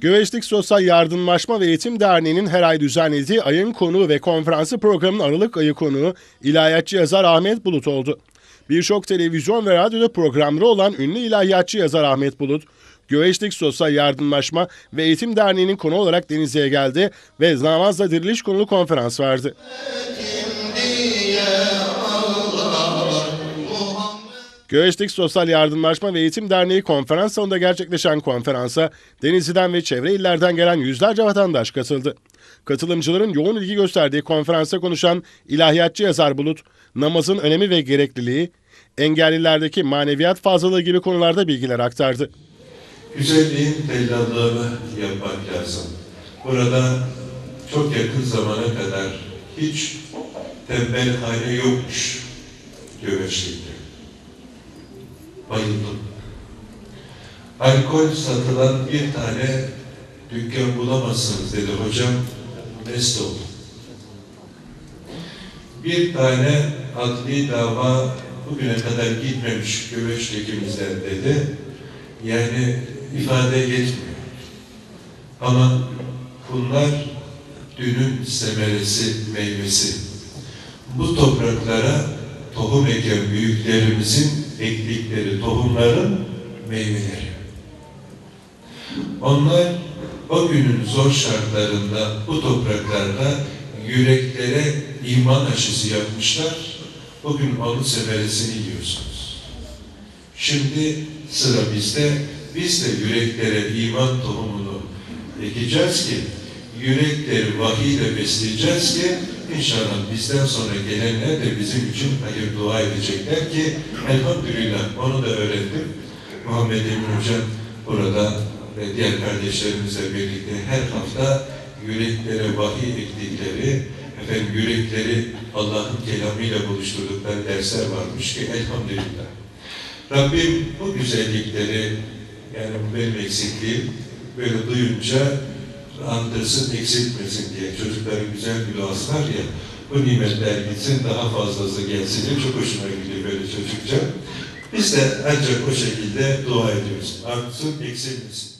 Göveçlik Sosyal Yardımlaşma ve Eğitim Derneği'nin her ay düzenlediği ayın konuğu ve konferansı programının Aralık ayı konuğu ilahiyatçı yazar Ahmet Bulut oldu. Birçok televizyon ve radyoda programları olan ünlü ilahiyatçı yazar Ahmet Bulut, Göveçlik Sosyal Yardımlaşma ve Eğitim Derneği'nin konu olarak Denizli'ye geldi ve namazla diriliş konulu konferans verdi. Göğeçlik Sosyal Yardımlaşma ve Eğitim Derneği konferans salonunda gerçekleşen konferansa Denizli'den ve çevre illerden gelen yüzlerce vatandaş katıldı. Katılımcıların yoğun ilgi gösterdiği konferansa konuşan ilahiyatçı yazar Bulut, namazın önemi ve gerekliliği, engellilerdeki maneviyat fazlalığı gibi konularda bilgiler aktardı. Güzelliğin tellallığını yapmak lazım. Burada çok yakın zamana kadar hiç tembel hane yokmuş Göbeçlik'te. Bayıldım. Alkol satılan bir tane dükkan bulamazsınız dedi hocam. Mest oldum. Bir tane adli dava bugüne kadar gitmemiş Göbeçlik'imizden dedi. Yani ifade yetmiyor. Ama bunlar dünün semeresi, meyvesi. Bu topraklara tohum eken büyüklerimizin ektikleri tohumların meyveleri. Onlar o günün zor şartlarında bu topraklarda yüreklere iman aşısı yapmışlar. Bugün onun semeresini yiyorsunuz. Şimdi sıra bizde. Biz de yüreklere iman tohumunu ekeceğiz ki, yürekleri vahiyle besleyeceğiz ki, inşallah bizden sonra gelenler de bizim için hayır dua edecekler ki, elhamdülillah onu da öğrettim. Muhammed Emin Hocam burada ve diğer kardeşlerimizle birlikte her hafta yüreklere vahiy ektikleri, efendim yürekleri Allah'ın kelamıyla buluşturdukları dersler varmış ki elhamdülillah. Rabbim bu güzellikleri yani bu benim eksikliğim böyle duyunca andırsın, eksiltmesin diye çocukların güzel bir duası var ya bu nimetler gitsin daha fazlası gelsin diye çok hoşuma gidiyor böyle çocukça. Biz de ancak o şekilde dua ediyoruz. Artsın, eksilmesin.